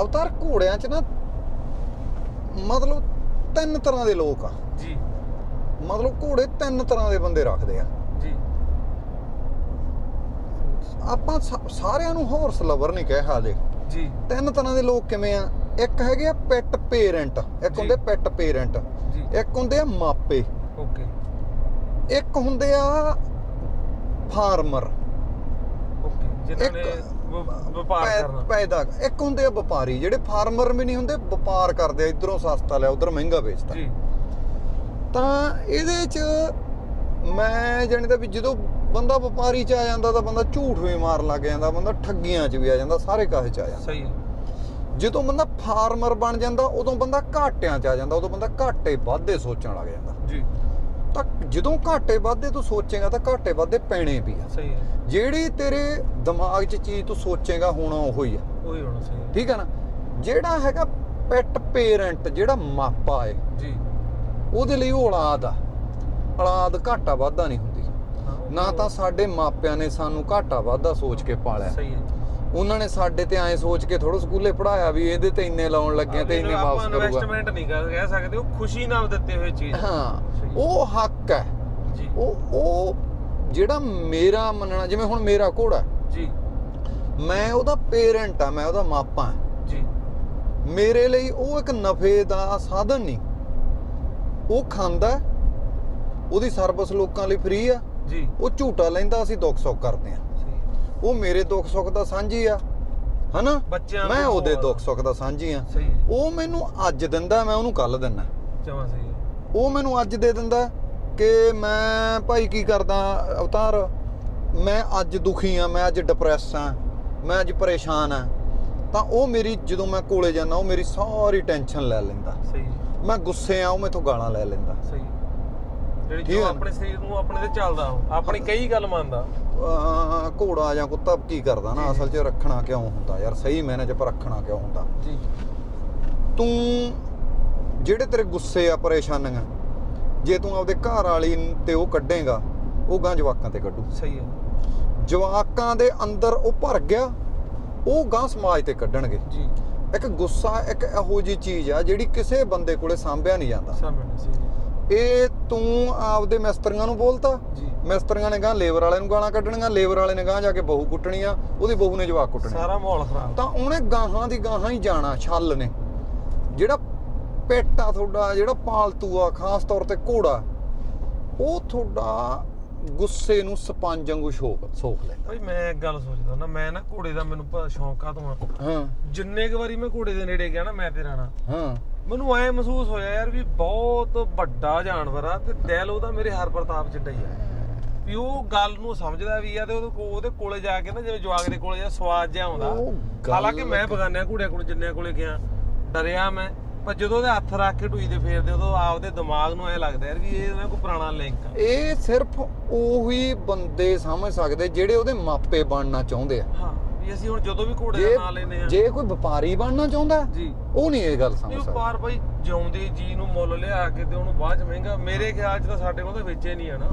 ਅਵਤਾਰ ਘੋੜਿਆਂ 'ਚ ਨਾ ਮਤਲਬ ਤਿੰਨ ਤਰ੍ਹਾਂ ਦੇ ਲੋਕ ਆ। ਜੀ। ਮਤਲਬ ਘੋੜੇ ਤਿੰਨ ਤਰ੍ਹਾਂ ਦੇ ਬੰਦੇ ਰੱਖਦੇ ਆ। ਜੀ। ਆਪਾਂ ਸਾਰਿਆਂ ਨੂੰ ਹਾਰਸ ਲਵਰ ਨਹੀਂ ਕਹਿ ਹਾਲੇ ਜੀ। ਤਿੰਨ ਤਰ੍ਹਾਂ ਦੇ ਲੋਕ ਕਿਵੇਂ ਆ? ਇੱਕ ਹੈਗੇ ਆ ਪੈਟ ਪੇਰੈਂਟ ਇੱਕ। ਹੁੰਦੇ ਪੈਟ ਪੇਰੈਂਟ ਇੱਕ ਹੁੰਦੇ ਆ ਮਾਪੇ। ਓਕੇ। ਇੱਕ ਹੁੰਦੇ ਆ ਫਾਰਮਰ ਓਕੇ ਜਿਨ੍ਹਾਂ ਨੇ ਵਪਾਰ ਕਰਨਾ। ਪੈਦਾ ਇੱਕ ਹੁੰਦੇ ਆ ਵਪਾਰੀ ਜਿਹੜੇ ਫਾਰਮਰ ਵੀ ਨਹੀਂ ਹੁੰਦੇ ਵਪਾਰ ਕਰਦੇ ਆ ਇਧਰੋਂ ਸਸਤਾ ਲਿਆ ਉਧਰ ਮਹਿੰਗਾ ਵੇਚਦਾ ਜੀ। ਤਾਂ ਇਹਦੇ ਚ ਮੈਂ ਜਾਣੀ ਤਾਂ ਵੀ ਜਦੋਂ ਬੰਦਾ ਵਪਾਰੀ ਚ ਆ ਜਾਂਦਾ ਤਾਂ ਬੰਦਾ ਝੂਠ ਵੀ ਮਾਰਨ ਲੱਗ ਜਾਂਦਾ ਬੰਦਾ ਠੱਗੀਆਂ ਚ ਵੀ ਆ ਜਾਂਦਾ ਸਾਰੇ ਕਾਹੇ ਚ ਆ ਜਾਂਦਾ। ਸਹੀ ਹੈ ਜਦੋਂ ਬੰਦਾ ਫਾਰਮਰ ਬਣ ਜਾਂਦਾ ਉਦੋਂ ਬੰਦਾ ਘਾਟਿਆਂ ਚ ਆ ਜਾਂਦਾ ਉਦੋਂ ਬੰਦਾ ਘਾਟੇ ਵਾਧੇ ਸੋਚਣ ਲੱਗ ਜਾਂਦਾ। ਜੀ। ਤਾਂ ਜਦੋਂ ਘਾਟੇ ਵਾਧੇ ਤੂੰ ਸੋਚੇਗਾ ਤਾਂ ਘਾਟੇ ਵਾਧੇ ਪੈਣੇ ਵੀ ਆ। ਸਹੀ ਹੈ। ਜਿਹੜੀ ਤੇਰੇ ਦਿਮਾਗ 'ਚ ਚੀਜ਼ ਤੂੰ ਸੋਚੇਗਾ ਹੋਣਾ ਉਹੋ ਹੀ ਆ। ਉਹੀ ਹੋਣਾ ਸਹੀ ਹੈ। ਠੀਕ ਹੈ ਨਾ? ਜਿਹੜਾ ਹੈਗਾ ਪੈਟ ਪੇਰੈਂਟ ਜਿਹੜਾ ਮਾਪਾ ਹੈ ਜੀ। ਉਹਦੇ ਲਈ ਉਹ ਔਲਾਦ ਆ। ਔਲਾਦ ਘਾਟਾ ਵਾਧਾ ਨਹੀਂ ਹੁੰਦੀ। ਨਾ ਤਾਂ ਸਾਡੇ ਮਾਪਿਆਂ ਨੇ ਸਾਨੂੰ ਘਾਟਾ ਵਾਧਾ ਸੋਚ ਕੇ ਪਾਲਿਆ। ਸਹੀ ਹੈ। ਉਹਨਾਂ ਨੇ ਸਾਡੇ ਤੇ ਐਂ ਸੋਚ ਕੇ ਥੋੜਾ ਸਕੂਲੇ ਪੜਾਇਆ ਵੀ ਇਹਦੇ ਤੇ ਇੰਨੇ ਲਾਉਣ ਲੱਗੇ ਤੇ ਇੰਨੇ ਵਾਪਸ ਕਰੂਗਾ। ਇਨਵੈਸਟਮੈਂਟ ਨਹੀਂ ਕਰ ਕਹਿ ਸਕਦੇ ਉਹ ਖੁਸ਼ੀ ਨਾਲ ਦਿੱਤੇ ਹੋਏ ਚੀਜ਼। ਹੈ। ਉਹ ਹੱਕ ਹੈ। ਜੀ। ਉਹ ਉਹ ਜਿਹੜਾ ਮੇਰਾ ਮੰਨਣਾ ਜਿਵੇਂ ਹੁਣ ਮੇਰਾ ਘੋੜਾ ਜੀ। ਮੈਂ ਉਹਦਾ ਪੇਰੈਂਟ ਆ ਮੈਂ ਉਹਦਾ ਮਾਪਾ ਜੀ। ਮੇਰੇ ਲਈ ਉਹ ਇੱਕ ਨਫੇ ਦਾ ਸਾਧਨ ਨਹੀਂ। ਉਹ ਖਾਂਦਾ ਉਹਦੀ ਸਰਵਿਸ ਲੋਕਾਂ ਲਈ ਫ੍ਰੀ ਆ ਜੀ। ਉਹ ਝੂਟਾ ਲੈਂਦਾ ਅਸੀਂ ਦੁੱਖ ਸੁੱਖ ਕਰਦੇ ਆ। ਉਹ ਮੇਰੇ ਦੁੱਖ ਸੁੱਖ ਦਾ ਸਾਂਝੀ ਆ ਹਨਾ? ਬੱਚਿਆਂ ਮੈਂ ਉਹਦੇ ਉਹ- ਦੁੱਖ ਸੁੱਖ ਦਾ ਸਾਂਝੀ ਆ। ਸਹੀ ਉਹ ਮੈਨੂੰ ਅੱਜ ਦਿੰਦਾ ਮੈਂ ਉਹਨੂੰ ਕੱਲ ਦਿੰਦਾ। ਜਮਾ ਸਹੀ ਉਹ ਮੈਨੂੰ ਅੱਜ ਦੇ ਦਿੰਦਾ ਕਿ ਮੈਂ ਭਾਈ ਕੀ ਕਰਦਾ ਅਵਤਾਰ? ਮੈਂ ਅੱਜ ਦੁਖੀ ਆ ਮੈਂ ਅੱਜ ਡਿਪਰੈਸ ਆ ਮੈਂ ਅੱਜ ਪਰੇਸ਼ਾਨ ਆ। ਤਾਂ ਉਹ ਮੇਰੀ ਜਦੋਂ ਮੈਂ ਕੋਲੇ ਜਾਂਦਾ ਉਹ ਮੇਰੀ ਸਾਰੀ ਟੈਨਸ਼ਨ ਲੈ ਲੈਂਦਾ। ਸਹੀ ਮੈਂ ਗੁੱਸੇ ਆ ਉਹ ਮੈਥੋਂ ਗਾਲਾਂ ਲੈ ਲੈਂਦਾ। ਸਹੀ। ਜਿਹੜੀ ਜੋ? ਆਪਣੇ ਸਰੀਰ ਨੂੰ ਆਪਣੇ ਤੇ ਚੱਲਦਾ ਉਹ ਆਪਣੀ ਕਈ ਗੱਲ ਮੰਨਦਾ। ਘੋੜਾ ਜਾਂ ਕੁੱਤਾ ਕੀ ਕਰਦਾ ਨਾ। ਅਸਲ 'ਚ ਰੱਖਣਾ ਕਿਉਂ ਹੁੰਦਾ ਯਾਰ? ਸਹੀ ਮੈਨੇ 'ਚ ਪਰ ਰੱਖਣਾ ਕਿਉਂ ਹੁੰਦਾ? ਜੀ ਤੂੰ ਜਿਹੜੇ ਤੇਰੇ ਗੁੱਸੇ ਆ ਪਰੇਸ਼ਾਨੀਆਂ ਜੇ ਤੂੰ ਆਪਦੇ ਘਰ ਵਾਲੀ ਤੇ ਉਹ ਕੱਢੇਗਾ ਉਹ ਗਾਂ ਜਵਾਕਾਂ ਤੇ ਕੱਢੂ। ਸਹੀ ਹੈ ਜਵਾਕਾਂ ਦੇ ਅੰਦਰ ਉਹ ਭਰ ਗਿਆ ਉਹ ਗਾਂ ਸਮਾਜ ਤੇ ਕੱਢਣਗੇ। ਜੀ। ਇੱਕ ਗੁੱਸਾ ਇੱਕ ਇਹੋ ਜੀ ਚੀਜ਼ ਆ ਜਿਹੜੀ ਕਿਸੇ ਬੰਦੇ ਕੋਲੇ ਸਾਂਭਿਆ ਨਹੀਂ ਜਾਂਦਾ। ਸਾਹਮਣੇ ਸਹੀ ਹੈ ਇਹ ਤੂੰ ਆਪਦੇ ਮਿਸਤਰੀਆਂ ਨੂੰ ਬੋਲਤਾ? ਮਿਸਤਰੀਆਂ ਨੇ ਗਾਂ ਲੇਬਰ ਵਾਲੇ ਨੂੰ ਗਾਲਾਂ ਕੱਢਣੀਆਂ? ਲੇਬਰ ਵਾਲੇ ਨੇ ਗਾਂ ਜਾ ਕੇ ਬਹੂ ਕੁੱਟਣੀਆਂ? ਉਹਦੀ ਬਹੂ ਨੇ ਜਵਾਕ ਕੁੱਟਣੇ। ਸਾਰਾ ਮਾਹੌਲ ਖਰਾਬ। ਤਾਂ ਉਹਨੇ ਗਾਹਾਂ ਦੀ ਗਾਹਾਂ ਹੀ ਜਾਣਾ ਛੱਲ ਨੇ। ਜਿਹੜਾ ਪੈਟ ਆ ਤੁਹਾਡਾ ਜਿਹੜਾ ਪਾਲਤੂ ਆ ਖਾਸ ਤੌਰ ਤੇ ਘੋੜਾ ਉਹ ਤੁਹਾਡਾ ਗੁੱਸੇ ਨੂੰ ਸਪੰਜ ਵਾਂਗੂ ਸ਼ੋਕ ਸੋਖ ਲੈਂਦਾ। ਭਾਈ ਮੈਂ ਇੱਕ ਗੱਲ ਸੋਚਦਾ ਨਾ ਮੈਂ ਨਾ ਘੋੜੇ ਦਾ ਮੈਨੂੰ ਸ਼ੌਂਕ ਆ ਤੋਂ ਹਾਂ। ਜਿੰਨੇ ਕੁ ਵਾਰੀ ਮੈਂ ਘੋੜੇ ਦੇ ਨੇੜੇ ਗਿਆ ਨਾ ਮੈਂ ਤੇ ਰਾਣਾ ਹਾਂ। ਮੈਨੂੰ ਐ ਮਹਿਸੂਸ ਹੋਇਆ ਯਾਰ ਵੀ ਬਹੁਤ ਵੱਡਾ ਜਾਨਵਰ ਆ ਤੇ ਦਿਲ ਉਹਦਾ ਮੇਰੇ ਹਰ ਪ੍ਰਤਾਪ ਜਿੱਡਾ ਹੀ ਆ ਵੀ ਉਹ ਗੱਲ ਨੂੰ ਸਮਝਦਾ ਵੀ ਆ ਤੇ ਉਹਦੇ ਕੋ- ਉਹਦੇ ਕੋਲੇ ਜਾ ਕੇ ਨਾ ਜਿਵੇਂ ਜਵਾਕ ਦੇ ਕੋਲੇ ਜਾ ਸਵਾਦ ਜਿਹਾ ਆਉਂਦਾ। ਹਾਲਾਂਕਿ ਮੈਂ ਬਗਾਨਿਆਂ ਘੋੜਿਆਂ ਕੋਲ ਜਿੰਨਿਆਂ ਕੋਲੇ ਗਿਆ ਡਰਿਆ ਮੈਂ ਪਰ ਜਦੋਂ ਉਹਦੇ ਹੱਥ ਰੱਖ ਕੇ ਢੂਈ ਦੇ ਫੇਰਦੇ ਉਦੋਂ ਆਪਦੇ ਦਿਮਾਗ ਨੂੰ ਐ ਲੱਗਦਾ ਯਾਰ ਵੀ ਇਹ ਨਾ ਕੋਈ ਪੁਰਾਣਾ ਲਿੰਕ ਆ। ਇਹ ਸਿਰਫ ਉਹੀ ਬੰਦੇ ਸਮਝ ਸਕਦੇ ਜਿਹੜੇ ਉਹਦੇ ਮਾਪੇ ਬਣਨਾ ਚਾਹੁੰਦੇ ਆ। ਹਾਂ। ਵੀ ਅਸੀਂ ਹੁਣ ਜਦੋਂ ਵੀ ਘੋੜੇ ਦਾ ਨਾਂ ਲੈਨੇ ਆ ਜੇ ਕੋਈ ਵਪਾਰੀ ਬਣਨਾ ਚਾਹੁੰਦਾ ਜੀ। ਉਹ ਨਹੀਂ ਇਹ ਗੱਲ ਸਮਝ ਸਕਦਾ। ਪਾਰ ਭਾਈ ਜਿਉਂਦੀ ਜੀ ਨੂੰ ਮੁੱਲ ਲਿਆ ਕੇ ਤੇ ਉਹਨੂੰ ਬਾਅਦ ਚ ਮਹਿੰਗਾ ਮੇਰੇ ਖਿਆਲ ਚ ਤਾਂ ਸਾਡੇ ਕੋਲ ਤਾਂ ਵੇਚੇ ਨਹੀਂ ਆ ਨਾ।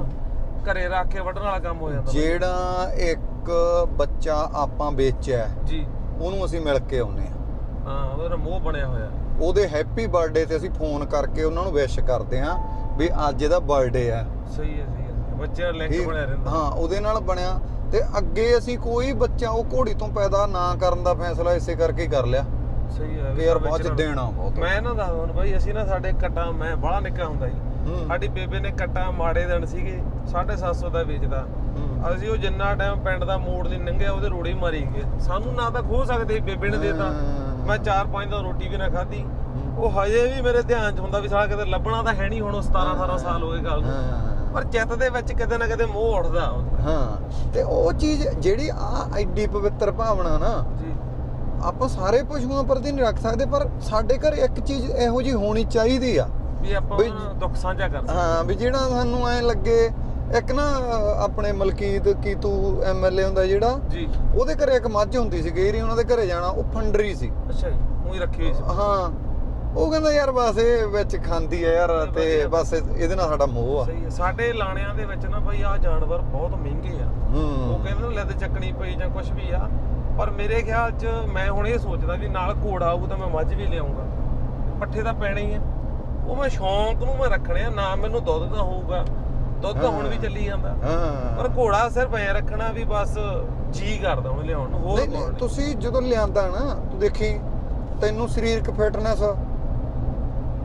ਘਰੇ ਰੱਖ ਕੇ ਵੱਢਣ ਵਾਲਾ ਕੰਮ ਹੋ ਜਾਂਦਾ ਜਿਹੜਾ ਇੱਕ ਬੱਚਾ ਆਪਾਂ ਵੇਚਿਆ ਜੀ। ਉਹਨੂੰ ਅਸੀਂ ਮਿਲ ਕੇ ਆਉਨੇ ਆ ਹਾਂ ਉਹਦਾ ਮੋਹ ਬਣਿਆ ਹੋਇਆ। ਉਹਦੇ ਹੈਪੀ ਬਰਥਡੇ ਤੇ ਅਸੀਂ ਫੋਨ ਕਰਕੇ ਉਹਨਾਂ ਨੂੰ ਵਿਸ਼ ਕਰਦੇ ਆ ਵੀ ਅੱਜ ਇਹਦਾ ਬਰਥਡੇ ਆ ਸਹੀ ਹੈ ਸਹੀ ਦਾ ਲਿੰਕ? ਬਣਿਆ ਰਹਿੰਦਾ। ਹਾਂ ਉਹਦੇ ਨਾਲ ਬਣਿਆ। ਤੇ ਅੱਗੇ ਅਸੀਂ ਕੋਈ ਬੱਚਾ ਉਹ ਘੋੜੀ ਤੋਂ ਪੈਦਾ ਨਾ ਕਰਨ ਦਾ ਫੈਸਲਾ ਇਸੇ ਕਰਕੇ ਕਰ ਲਿਆ। ਸਹੀ ਹੈ ਯਾਰ ਬਾਅਦ ਚ ਦੇਣਾ ਬਹੁਤ ਮੈਂ ਨਾ ਦੱਸਦਾ ਹੁਣ ਭਾਈ ਅਸੀਂ ਨਾ ਸਾਡੇ ਕਟਾ ਮੈਂ ਬੜਾ ਨਿੱਕਾ ਹੁੰਦਾ ਸੀ। ਸਾਡੀ ਬੇਬੇ ਨੇ ਕਟਾ ਮਾੜੇ ਦਿਨ ਸੀਗੇ 750 ਦਾ ਵੇਚਦਾ। ਅਸੀਂ ਉਹ ਜਿੰਨਾ ਟਾਈਮ ਪਿੰਡ ਦਾ ਮੋੜ ਦੀ ਲੰਘਿਆ ਉਹਦੇ ਰੋੜੇ ਮਾਰੀ ਗਏ। ਸਾਨੂੰ ਨਾ ਤਾਂ ਖੋ ਸਕਦੇ ਬੇਬੇ ਨੇ ਦੇਤਾ। ਮੈਂ 4-5 ਦਾ ਰੋਟੀ ਵੀ ਨਾ ਖਾਧੀ। ਉਹ ਹਜੇ ਵੀ ਮੇਰੇ ਧਿਆਨ 'ਚ ਹੁੰਦਾ ਵੀ ਸਾਲਾ ਕਿਤੇ ਲੱਭਣਾ ਤਾਂ ਹੈ ਨਹੀਂ ਹੁਣ ਉਹ 17-18 ਸਾਲ ਹੋ ਗਏ ਗੱਲ ਨੂੰ। ਪਰ ਚਿੱਤ ਦੇ ਵਿੱਚ ਕਿਤੇ ਨਾ ਕਿਤੇ ਮੋਹ ਉੱਠਦਾ ਹਾਂ ਤੇ ਉਹ ਚੀਜ਼ ਜਿਹੜੀ ਆ ਐਡੀ ਪਵਿੱਤਰ ਭਾਵਨਾ ਨਾ ਜੀ। ਆਪਾਂ ਸਾਰੇ ਪਸ਼ੂਆਂ ਪ੍ਰਤੀ ਨਹੀਂ ਰੱਖ ਸਕਦੇ ਪਰ ਸਾਡੇ ਘਰ ਇੱਕ ਚੀਜ਼ ਇਹੋ ਜੀ ਹੋਣੀ ਚਾਹੀਦੀ ਆ। ਵੀ ਆਪਾਂ ਦੁੱਖ ਸਾਂਝਾ ਕਰ ਸਕਦੇ ਹਾਂ ਵੀ ਜਿਹੜਾ ਸਾਨੂੰ ਐ ਲੱਗੇ ਇੱਕ ਨਾ ਆਪਣੇ ਮਲਕੀਤ ਕੀਤੂ ਐਮਐਲਏ ਹੁੰਦਾ ਜਿਹੜਾ ਜੀ। ਉਹਦੇ ਘਰੇ ਇੱਕ ਮੱਝ ਹੁੰਦੀ ਸੀ ਗੇਰੀ ਉਹਨਾਂ ਦੇ ਘਰੇ ਜਾਣਾ ਉਹ ਫੰਡਰੀ ਸੀ। ਅੱਛਾ ਜੀ ਉਹੀ ਰੱਖੀ ਹੋਈ ਸੀ। ਹਾਂ ਉਹ ਕਹਿੰਦਾ ਯਾਰ ਬਸ ਇਹ ਵਿੱਚ ਖਾਂਦੀ ਆ ਯਾਰ ਤੇ। ਬਸ ਇਹਦੇ ਨਾਲ ਸਾਡਾ ਮੋਹ ਆ। ਸਹੀ ਹੈ ਸਾਡੇ ਲਾਣਿਆਂ ਦੇ ਵਿੱਚ ਨਾ ਬਈ ਆਹ ਜਾਨਵਰ ਬਹੁਤ ਮਹਿੰਗੇ ਆ। ਉਹ ਕਹਿੰਦੇ ਲੱਦ ਚੱਕਣੀ ਪਈ ਜਾਂ ਕੁਝ ਵੀ ਆ। ਪਰ ਮੇਰੇ ਖਿਆਲ 'ਚ ਮੈਂ ਹੁਣ ਇਹ ਸੋਚਦਾ ਵੀ ਨਾਲ ਘੋੜਾ ਆਊ ਤਾਂ ਮੈਂ ਮੱਝ ਵੀ ਲਿਆਉਂਗਾ। ਪੱਠੇ ਤਾਂ ਪੈਣੇ ਹੀ ਆ। ਉਹ ਮੈਂ ਸ਼ੌਂਕ ਨੂੰ ਮੈਂ ਰੱਖਣੇ ਆ ਨਾ ਮੈਨੂੰ ਦੁੱਧ ਦਾ ਹੋਊਗਾ। ਦੁੱਧ ਤਾਂ ਹੁਣ ਵੀ ਚੱਲੀ ਜਾਂਦਾ। ਹਾਂ। ਪਰ ਘੋੜਾ ਸਿਰਫ ਐ ਰੱਖਣਾ ਵੀ ਬਸ ਜੀ ਕਰਦਾ ਹੁਣ ਲਿਆਉਣ ਨੂੰ ਹੋਰ। ਤੁਸੀਂ ਜਦੋਂ ਲਿਆਂਦਾ ਨਾ ਤੂੰ ਦੇਖੀ ਤੈਨੂੰ ਸਰੀਰਕ ਫਿਟਨੈਸ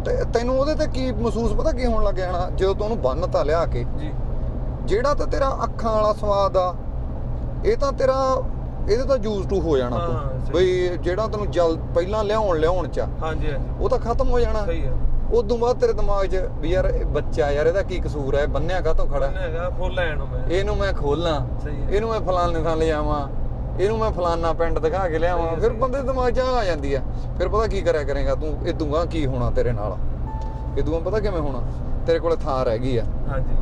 ਤੇ ਤੈਨੂੰ ਉਹਦੇ ਤੇ ਕੀ ਮਹਿਸੂਸ ਪਤਾ ਕੀ ਹੋਣ ਲੱਗਿਆ ਨਾ ਜਦੋਂ ਤੂੰ ਉਹਨੂੰ ਬੰਨਤਾ ਲਿਆ ਕੇ ਜੀ। ਜਿਹੜਾ ਤਾਂ ਤੇਰਾ ਅੱਖਾਂ ਵਾਲਾ ਸਵਾਦ ਆ ਇਹ ਤਾਂ ਤੇਰਾ ਇਹਦੇ ਤਾਂ ਯੂਜ਼ ਟੂ ਹੋ ਜਾਣਾ ਤੂੰ। ਬਈ ਜਿਹੜਾ ਤੈਨੂੰ ਜਲ ਪਹਿਲਾਂ ਲਿਆਉਣ ਲਿਆਉਣ ਚ ਹਾਂਜੀ ਉਹ ਤਾਂ ਖਤਮ ਹੋ ਜਾਣਾ। ਸਹੀ ਹੈ ਉਦੋਂ ਬਾਅਦ ਤੇਰੇ ਦਿਮਾਗ 'ਚ ਵੀ ਯਾਰ ਇਹ ਬੱਚਾ ਯਾਰ ਇਹਦਾ ਕੀ ਕਸੂਰ ਹੈ ਬੰਨਿਆ ਕਾਹਤੋਂ ਖੜਾ? ਹੈਗਾ ਫੁੱਲ ਨੂੰ ਮੈਂ। ਇਹਨੂੰ ਮੈਂ ਖੋਲਾਂ ਇਹਨੂੰ ਮੈਂ ਫਲਾਣੇ ਥਾਂ ਲਿਜਾਵਾਂ ਇਹਨੂੰ ਮੈਂ ਫਲਾਨਾ ਪਿੰਡ ਦਿਖਾ ਕੇ ਲਿਆਵਾਂ ਫਿਰ। ਬੰਦੇ ਦਿਮਾਗ 'ਚ ਆ ਜਾਂਦੀ ਆ। ਫਿਰ ਪਤਾ ਕੀ ਕਰਿਆ ਕਰੇਗਾ ਤੂੰ? ਇਦੂਗਾ ਕੀ ਹੋਣਾ ਤੇਰੇ ਨਾਲ? ਇਦੂਗਾ ਪਤਾ ਕਿਵੇਂ ਹੋਣਾ? ਤੇਰੇ ਕੋਲ ਥਾਂ ਰਹਿ ਗਈ ਆ। ਹਾਂਜੀ।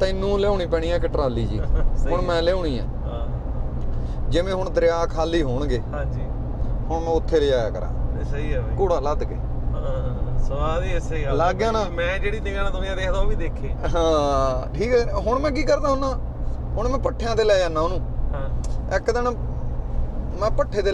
ਤੈਨੂੰ ਲਿਆਉਣੀ ਪੈਣੀ ਆ ਇੱਕ ਟਰਾਲੀ ਜੀ। ਹੁਣ। ਮੈਂ ਲਿਆਉਣੀ ਆ। ਹਾਂ। ਜਿਵੇਂ ਹੁਣ ਦਰਿਆ ਖਾਲੀ ਹੋਣਗੇ ਹਾਂਜੀ। ਹੁਣ ਮੈਂ ਉੱਥੇ ਲਿਜਾਇਆ ਕਰਾਂ। ਸਹੀ ਹੈ ਬਈ। ਘੋੜਾ ਲੱਦ ਕੇ। ਸਵਾਦ ਹੀ ਇਸੇ ਗੱਲ ਲੱਗ ਗਿਆ ਨਾ? ਮੈਂ ਜਿਹੜੀ ਨਿਗਾਹ ਨਾਲ ਦੁਨੀਆ ਦੇਖਦਾ ਉਹ ਵੀ ਦੇਖੇ। ਹਾਂ ਠੀਕ ਹੈ। ਹੁਣ ਮੈਂ ਕੀ ਕਰਦਾ ਹੁੰਨਾ ਹੁਣ ਮੈਂ ਪੱਠਿਆਂ ਤੇ ਲੈ ਜਾਂਦਾ ਉਹਨੂੰ। ਇੱਕ ਦਿਨ ਮੈਂ ਪੱਠੇ ਤੇ